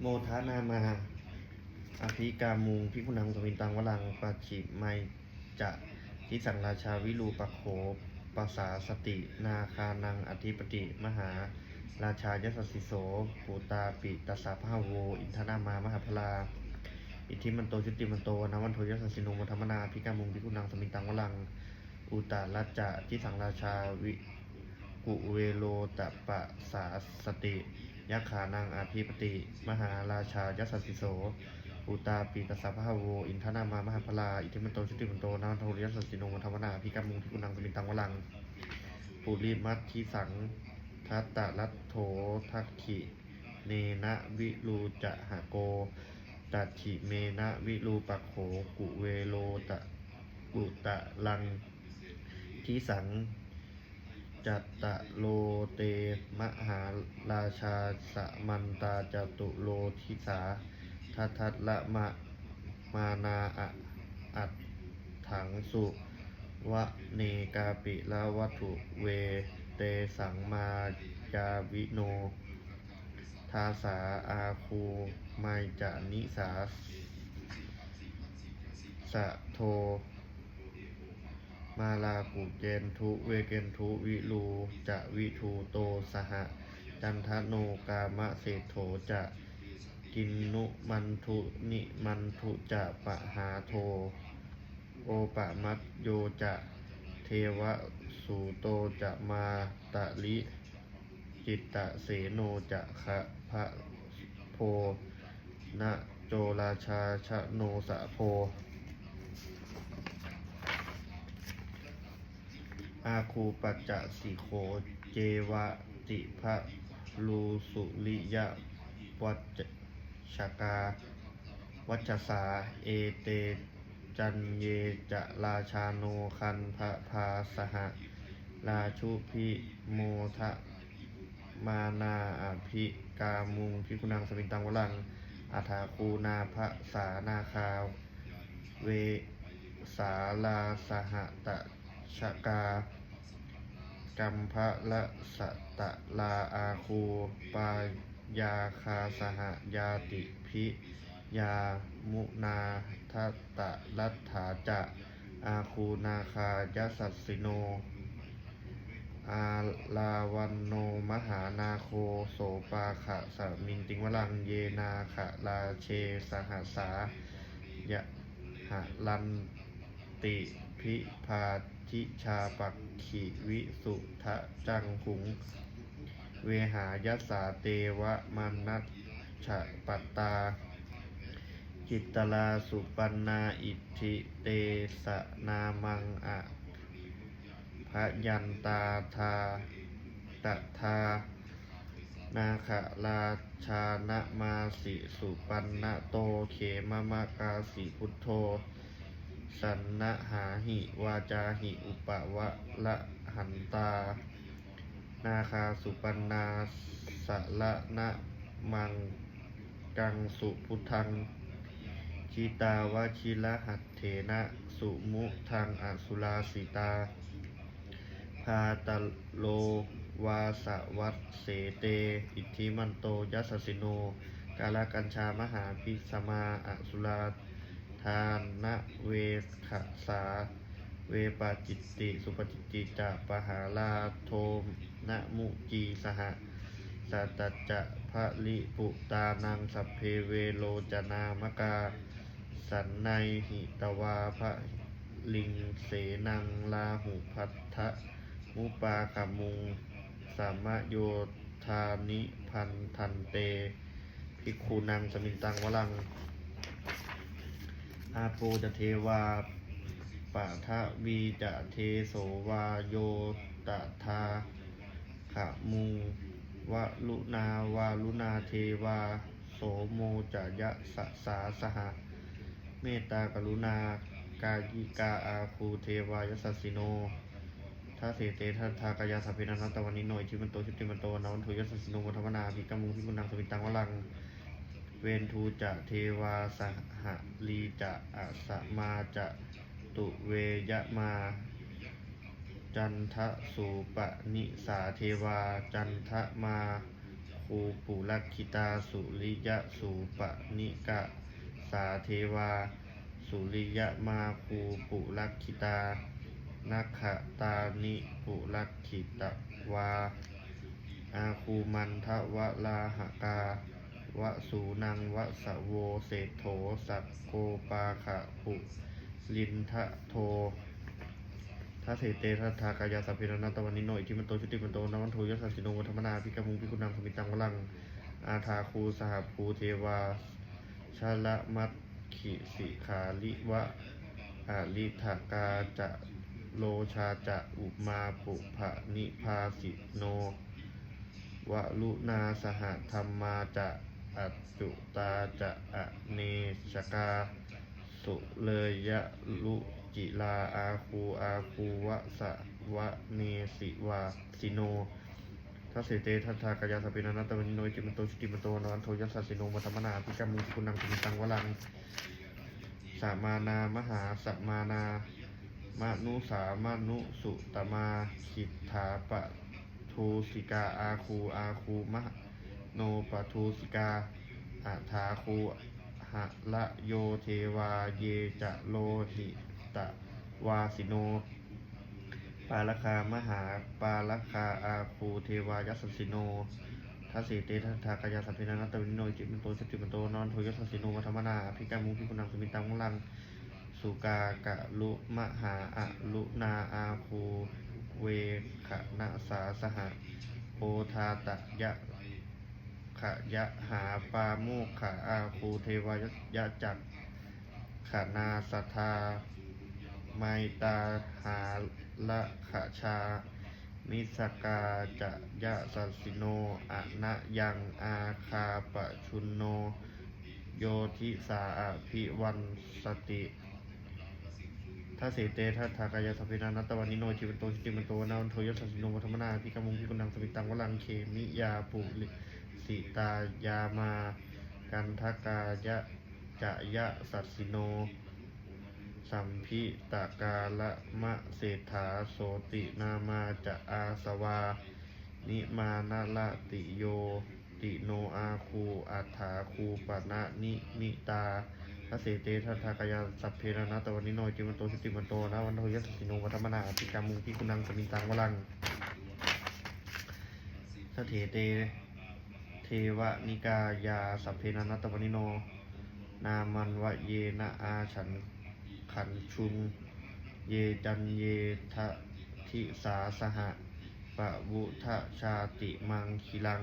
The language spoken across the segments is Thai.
โมทานามา อภิกามุงพิคุนังสมินตังวลังปัจฉิไมจะทิสังราชาวิรูปโขปัสาสติ นาคานังอธิปติ มหา ราชายสสสิโสปูตาปิตสสะพะโว อินทนามามหาพลา อิทธิมันโตชุติมันโตนาวันโทยสสสิโนมธรรมนาพิกามุงพิคุนังสมินตังวลัง อุตาลัจจะทิสังราชาวิกุเวโลตปะสาสติ ยักขานังอาภิปติ มหาราชายสสสิโส อุตาปีตสสะพะโว อินทนามามหาพลา อิทธิมันโตชุติมันโตนาวันโทยสสสิโนมธรรมนาพิกามุงพิคุนังสมินตังวลัง ปุริมัตทิสัง ทัตตะรัตโถทักขิ เนนะวิรูจะหะโก ตัดฉิเมนะวิรูปักโข กุเวโลตะกุตะลังทิสัง จัตตะโลเตมหาราชาสมันตาจตุโลทิสาทัทัตละมะมานาอะอัตถังสุวะเนกาปิละวัตถุเวเตสังมาจาวิโน ทาสาอาคูไมจะนิสาสะโท มาลาปุเกนทุเวเกนทุวิลูจะวิทูโตสหะ จันทโนกามะเศโถจะกินนุมันทุนิมันทุจะปะหาโท โอปะมัตโยจะเทวะสูโตจะมาตะลิ จิตตะเสโนจะคะพะโพนะโจราชาชะโนสะโพ อาคูปัจจะสิโขเจวะติภะลูสุริยะวัจชกา วัชสา เอเต จันเยจะราชาโนคันพะพาสหราชุพิโมทะมานาอภิกามุงพิคุนังสมินตังวลังอาถาคูนาภะสานาคาเวสาลาสหตะ ชะกากัมภะละสะตะลาอาคูปายาคาสหยาติพิยามุนาทัตตะรัตถาจะอาคูนาคายสัสสิโน อาลาวันโนมหานาโคโสปาขะสมิงติงวลังเยนาขะลาเชสหัสายะหะลันติพิพา ทิชาปักขิวิสุทะจังหุง เวหายสาเตวะมานัชฉะปัตตา จิตตลาสุปันนาอิทธิเตสะนามังอะพยันตาทาตทา นาคราชานะมาสิสุปันนะโตเขมมากาสิพุทโธ สันนะหาหิ วาจาหิ อุปวะละหันตา นาคาสุปันนาสะละนะมังกังสุพุทังชิตาวาชิละหัตเถนะสุมุทังอสุลาสิตา พาตโลวาสวัตเสเต อิทธิมันโตยัสสิโน กาลกัญชามหาพิสมาอสุราานนะเวขสา เวปาจิตติ สุปจิตติจะปหาลาโทมนะมุจีสหสัตตจะพะลิปุตานังสัพเพเวโลจนามกา สันในหิตวาพระลิงเสนังลาหุพัทธะมุปาคามุงสามะโยธานิพันธันเต ภิกขุนังสมินตังวลัง อาโปจะเทวาปะทะวีจะเทโสวาโยตทาขะมุงวะลุนาวาลุนาเทวา โสโมจะยะสะสาสหะเมตตากรุณากายิกาอาคูเทวายสัสสิโนทัสเสเตทัทธากายาสัพเพนันตวันนิโนอิทิมันโตชิติมันโตนาวันทุยสัสสิโนวัฒวนาภิกามุงพิกุนังสมิตังวลัง เวนทูจะเทวาสหลีจะอาสมาจะตุเวยะมา จันทะสูปนิสาเทวา จันทะมาคูปุรักขิตาสุริยะสูปนิกะสาเทวา สุริยะมาคูปุรักขิตานักขตานิปุรักขิตวาอาคูมันทวะลาหกา วะสูนังวะสะโวเศธโถสักโกปาขะปุลินทะโททัสเสเตทัสทากายาสัพเพรนัตตวันนิโนอิทิมันโตชุติมันโตนัวันโทยัสสสิโนวัฒมนาพิกามุงพิกุนังสมิตังวลัง อาทาคูสหภูเทวาชาละมัตขิสิขาลิวะอาลิทากาจะโลชาจะอุมาปุภะนิพาสิโนวลุนาสหธรรมาจะ อัจจุตาจะอเนชกา สุเลยะลุจิลาอาคูอาคูวะสะวะเนสิวาสิโนทัสเสเตทัตถากายาสพเพนันตวันนิโนจิมันโตชุติมันโตนวันโทยัสสิโนมัตมนาพิกามุคุณนังคุณตังวลังสามานามหาสัมมานามนุสามนุสุตมาคิทธาปะทูสิกาอาคูอาคูมะ โนปทูสกาอาทาคูหะละโยเทวาเยจะโลหิตะวาสิโน ปาลคามหาปาลคาอาคูเทวายัสสิโนทัสสิเตทัทากายาสัพเพนันตวินโนจิมันโตสติมันโตนอนโทยัสสิโนวัฒมนาพิกามุพิกุนังสมิตังมุลังสุกากะลุมหาอะลุนาอาคูเวขนะสาสหะโพธาตะยะ ขะยะหาปาโมกขะอาคูเทวายะจักขนาสทาไมตาหาละขะชานิสกาจะยะสัสสิโนอะนะยังอาคาปะชุนโน โยทิสาอภิวันสติถ้าเสเตทัตถากายสัพเพนานัตตวันนิโนจิวันโตชิติมันโตนาวันโทยัสสะสิโนวัฒมนาพิกามุงพิกุนังสมิตังวลังเคมิยาปุลิ สิตายามา กันทกายะจะยะสัสสิโน สัมพิตากาละมะเศรษฐาโสตินามาจะอาสวา นิมานาละติโย ติโนอาคูอัฏฐาคูปะนะนิมิตาทสเสเตทัทากายาสัพเพนานะตวันนิโนจิมันโตสติมันโตนะวันโทยัสสสิโนวัฒมนาปิกามุงพิกุนังสมิตังวลังสเถเต เทวนิกายาสัพเพนนตวนิโน นามันวะเยนะอาฉันขันชุงเยจันเยทะทิสาสหะปะวุทะชาติมังคิลัง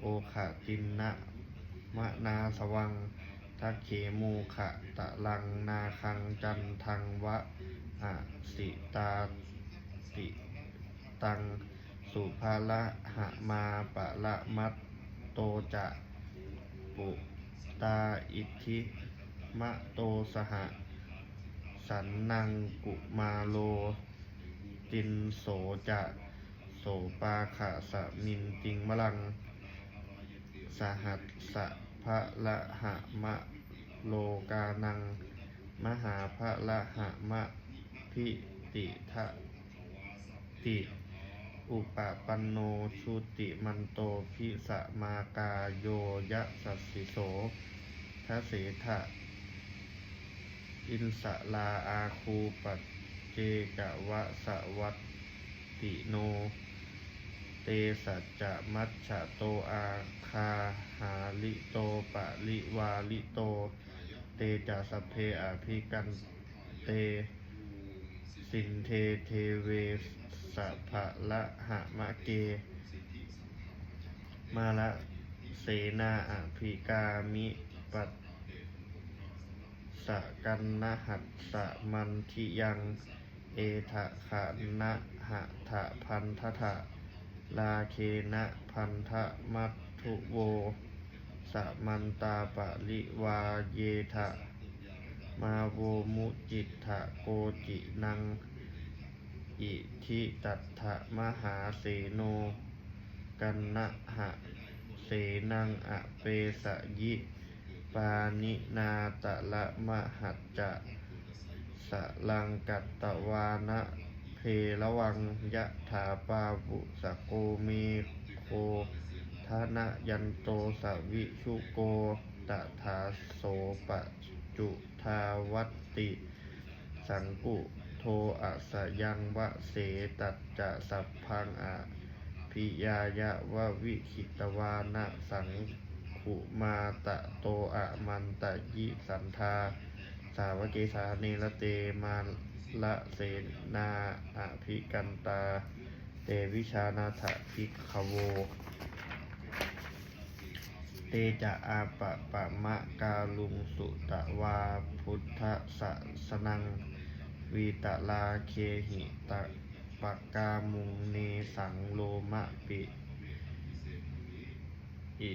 โอขะตินนะมะนาสวังทักเขมูขะตะลังนาคังจันทังวะอะสิตาติตัง สุภาละหะมาปะละมัต โตจะปุตาอิทิมะโตสหะสันนังกุมาโล ตินโสจะโสปาขะสะมินติงมะลัง สหัสสะพระละหะมะโลกานัง มหาพระละหะมะพิติทะติ อุปปันโนชุติมันโตพิสมากาโยยะสัสสิโสทะเสทะอินสลาอาคูปัจเจกะวะสะวัตติโน เตสัจจะมัชฉะโตอาคาหาลิโตปะลิวาลิโต เตจะสเพอภิกันเต สินเทเทเวส พพะละหะมะเก มาละเสนาอภิกามิปัตสะกันนะหัตสะมันทิยัง เอทะขะนะหะทะพันทะทะลาเคนะพันธะมัตถุโวสะมันตาปะลิวาเยทะ มาโวมุจิตะโกจินัง อิทิตัตถะมหาเสโน กันนะหะเสนังอเปสะยิ ปานินาตะละมหัจจะสลังกัตตวานะเพระวังยะถาปาบุสะโกเมโคทนะยันโตสวิชุโกตถาโสปจุทาวัตติ สังกุ ทอะสยังวะเสตัจจะสัพพังอะพิยายะวะวิคิตวานะสังขุมาตะโตอะมันตะยิสันทา สาวกเกสาเนระเตมาละเสนาอภิกันตา เตวิชานาถภิกขโว เตจะอาปะปะมะกาลุงสุตะวาพุทธสะสนัง วีตะลาเคหิตะปะกามุงเนสังโลมะปิอิ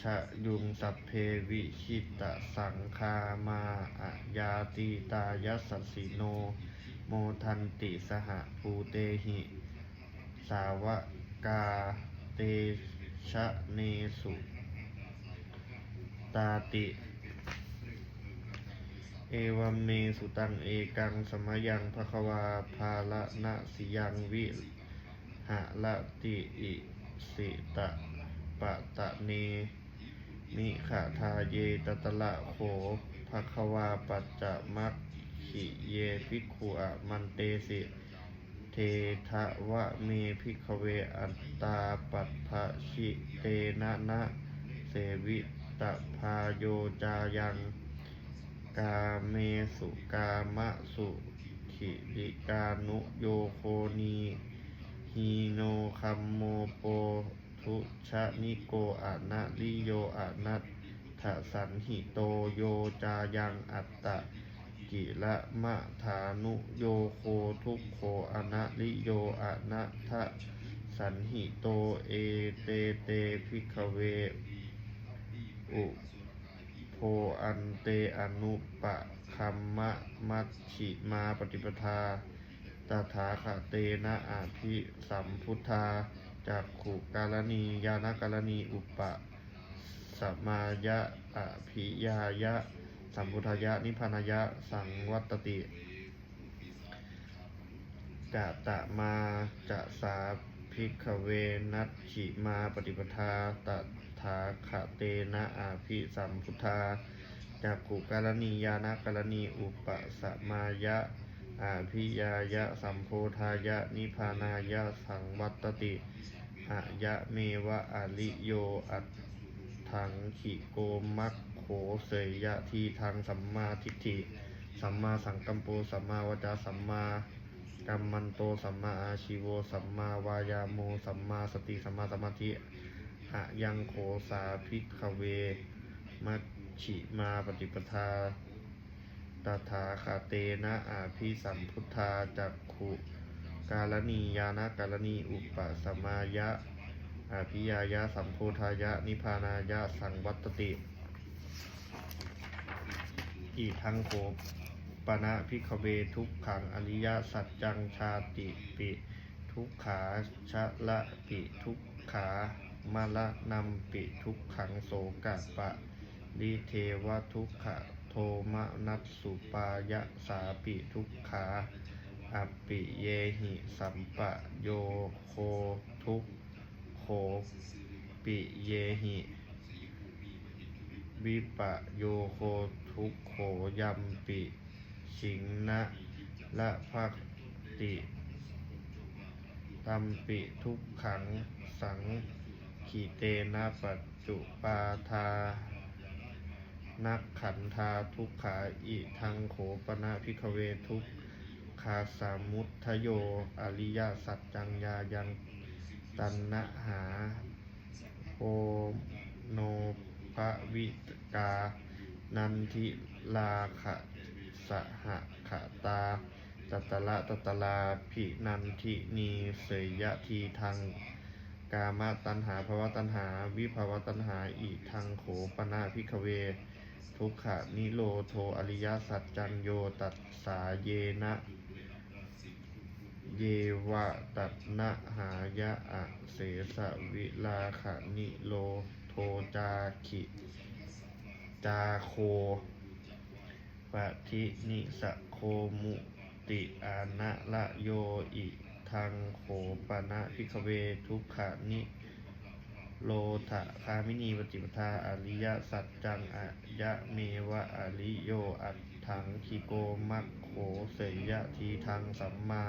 ชะยุงสัพเพวิชิตะสังคามาอะยาติตายัสสสิโน โมทันติสหภูเตหิ สาวกาเตชะเนสุ ตาติ เอวัมเมสุตังเอกังสมยังภควาภาละนะสิยังวิหะละติอิสิตะปะตะเนมิขะทาเยตตะละโขภควาปัจจมัคขิเยภิกขุอะมันเตสิเททะวะเมภิกขเวอัตตาปัฏฐชิเตนะนะเสวิตะพาโยจายัง กาเมสุกามะสุขิริกานุโยโคนีฮีโนคัมโมโปทุชะนิโกอะนะลิโยอะนัตถสันหิโตโยจายังอัตตะกิละมะฐานุโยโคทุกโคอนะลิโยอะนะทะสันหิโตเอเตเตพิกเวอุ โพอันเตอนุปะคัมมะมัชชิมาปฏิปทาตถาคเตนะอาภิสัมพุทธาจากขุกาลนียานกาลนีอุปะสมายะอภิยายะ สัมพุทธายะ นิพพานายะ สังวัตติกะตะมาจะสาภิกขเวนัตฉิมาปฏิปทาต ถาคเตนะอาภิสัมพุทธาจากขุกาลนียานกาลนีอุปสมายะอาภิยายะสัมโพธายะนิพานายะสังวัตติอายะเมวะอาลิโยอัตถังขิโกมัคโขเสยยะทีทางสัมมาทิฏฐิสัมมาสังกัมโปสัมมาวจาสัมมากัมมันโตสัมมาอาชิโวสัมมาวายาโมสัมมาสติสัมมาสมาธิ อะยังโขสาภิกขเว มัชชิมาปฏิปทาตถาคาเตนะอาภิสัมพุทธาจักขุกาลนียานกาลนีอุปสมายะอาภิยายะสัมโพธายะ นิพพานายะสังวัตติ อีทังโขปนะพิกเวทุกขังอริยสัจจังชาติปิ ทุกขาชะละปิทุกขา มาละนัมปิทุกขังโสกะปะลิเทวทุกขะโทมนัสสุปายะสาปิทุกขาอัปปิเยหิสัมปะโยโคทุกโขปิเยหิวิปะโยโคทุกโขยัมปิชิงนะละภักติตัมปิทุกขังสัง ขีเตนะปัจจุปาทานักขันธาทุกขาอิทังโขปนะพิกเวทุกขาสามุทโย อริยสัจจังยายังตันนะหาโอโนภวิกา นันทิลาขะสหขะตา ตัตละตัตลาภินันทินีเสยยะทีทัง กามตัณหาภวตัณหา วิภาวตัณหาอิทังโขปนาพิกเว ทุกขะนิโรโทอริยสัจจังโยตัสสาเยนะ เยวะตัตนะหายะอะเสสะวิลาขะนิโรโทจาขิจาโคปะทินิสะโคมุติอานะละโยอิ ทังโขปนะพิกเวทุกขานิโลทะคามินีปฏิปทาอริยสัจจังอะยะเมวะอริโยอัตถังคิโกมัคโขเสยยะทีทังสัมมา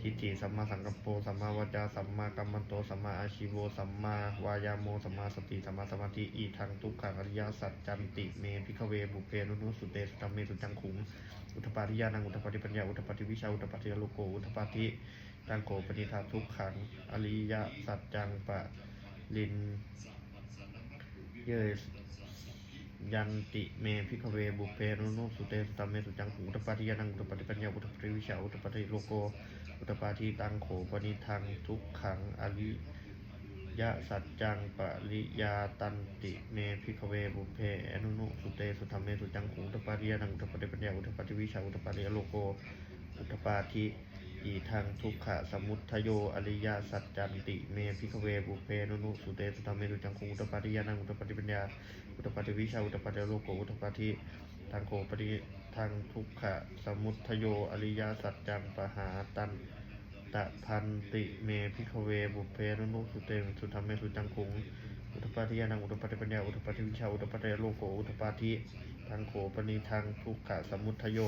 ทิฏฐิสัมมาสังกัปโปสัมมาวจาสัมมากัมมันโตสัมมาอาชิโวสัมมาวายาโมสัมมาสติสัมมาสมาธิอีทังทุกขังอริยสัจจันติเมพิขเวบุพเพนุนุสุเตสตัมเมสุจังขุง อุทปาทิยานังอุทปาทิปัญญาอุทปาทิวิชาอุทปาทิโลโกอุทปาทิตังโกปณิธาทุกขังอริยสัจจังปะลินเยสยันติเมพิขเวบุเพนุนุสุเตสุตัมเมสุจังอุทปาทิยานังอุทปาทิปัญญาอุทปาทิวิชาอุทปาทิโลโกอุทปาทิตังโขปณิทังทุกขังอริ ยสัจจังปริยาตันติเมพิขเวบุเพอนุนุสุเตสุธรรมเมสุจังขุงอุทปาทิยนังอุทปาทิปัญญาอุทปาทิวิชาอุทปาทิโลโกอุทปาทิอีทางทุกขะสมุทโยอริยสัจจันติเมพิขเวบุเพนุนุสุเตสุธรรมเมสุจังคุงอุทปาทิยนังอุทปาทิปัญญาอุทปาทิวิชาอุทปาทิโลโกอุทปาทิทางโคปฏิทางทุกขะสมุทโยอริยสัจจังปหาตันตะพันติเมพิขเวบุเพนุนุสุเตสุธรรมเมสุจังคุงอุทปาทิยานังอุทปาทิปัญญาอุทปาทิวิชาอุทปาทิโลโกอุทปาทิทางโขปณิทางทุกขะสมุทโย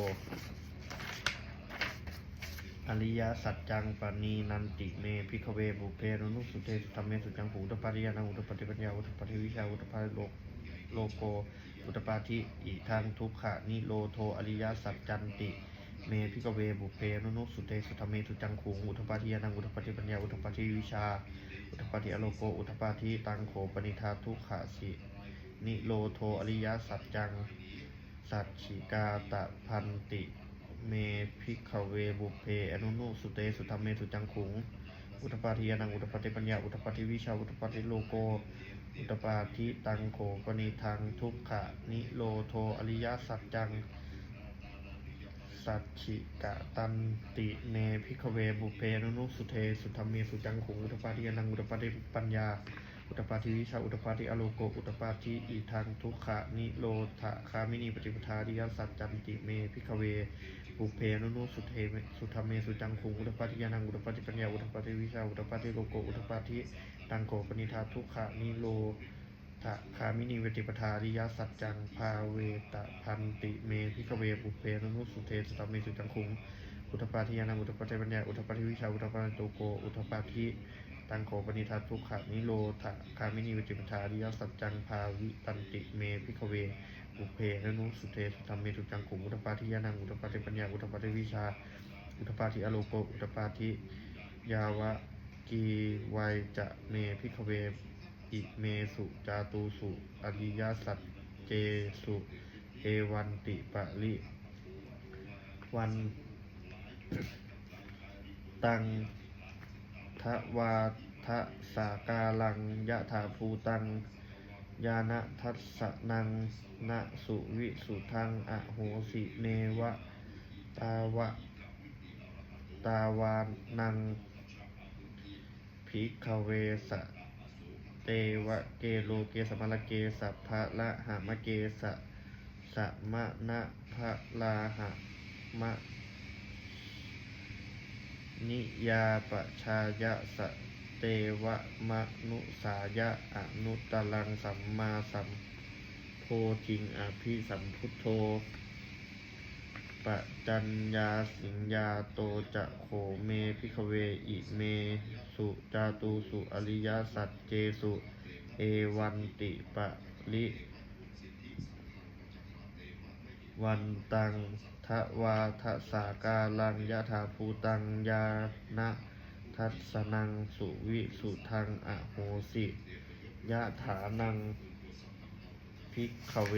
อริยสัจจังปณีนันติเมพิขเวบุเพนุนุสุเทสุธรรมเมสุจังผูอุตปาริยานังอุตปาติปัญญาอุตปาติวิชาอุตปาติโลกโลโกอุตปาทิอิทังทุกขะนิโรโทอริยสัจจันติ เมพิกเวบุเพนุนุสุเตสุธรรมเมสุจังขุงอุทปาทิยานังอุทปาทิปัญญาอุทปาทิวิชา อุทปาทิอโลโกอุทปาทิตังโขปนิธาทุขะสินิโรโทอริยสัจจัง สัจฉิกาตะพันติ เมพิขเวบุเพอนุนุสุเตสุธรรมเมสุจังขุงอุทปาทิยานังอุทปาทิปัญญาอุทปาทิวิชาอุทปาทิโลโกอุทปาทิตังโขปนิทังทุกขะนิโรโทอริยสัจจัง สัจฉิกะตันติเนพิขเวบุเพอนุนุสุเทสุธรรมเมสุจังขุงอุทปาทิยานังอุทปาทิปัญญา อุตปาทิวิชาอุตปาทิอโลโกอุตปาทิอีทางทุกขะนิโรธะคามินีปฏิปทาริยสัจจันติเมพิขเวบุเพนุนุสุเทสุธรรมเมสุจังคุงอุตปาทิยานังอุตปาทิปัญญาอุตปาทิวิชาอุตปาทิโลโกอุตปาทิตังโกปนิธาทุกขะนิโรธะคามินีปฏิปทาริยสัจจัง ภาเวตะพันติเมพิขเวบุเพนุนุสุเทสุธรรมเมสุจังคุง อุตปาทิยานังอุตปาทิปัญญาอุตปาทิวิชาอุตปาทิโลโก อุตปาทิตังโขปณิทัตทุกขะนิโรธะคามินีวิจิปทาริยสัจจังภาวิตันติเมพิขเวบุเพนนุสุเทสุธรรมเมสุจังขุมอุตปาทิยานังอุตปาทิปัญญาอุตปาทิวิชา อุตปาทิอโลโกอุตปาทิยาวะกีไวยจะเมพิขเว อิเมสุจาตูสุ อริยสัจเจสุ เอวันติปะริวันตังทวาทะสากาลังยะถาภูตัง ยานะทัสสนังนะสุวิสุทังอโหสิเนวะ ตาวะ ตาวานังภิกขเวสะ เตวะเกโลเกสมะละเกสัพพะละหามะเกสะสะมะนะพะลาหะมะนิยาปชายะสะเตวะมะนุสายะอนุตตรังสัมมาสัมโพธิงอภิสัมพุทโธ จัญญาสิญญาโตจะโขเมพิขเวอิเม สุจาตูสุอริยสัจเจสุ เอวันติปะลิวันตังทวาทสากาลังยะถาภูตังยานะทัสสนังสุวิสุทังอโหสิยะถานังพิกขเว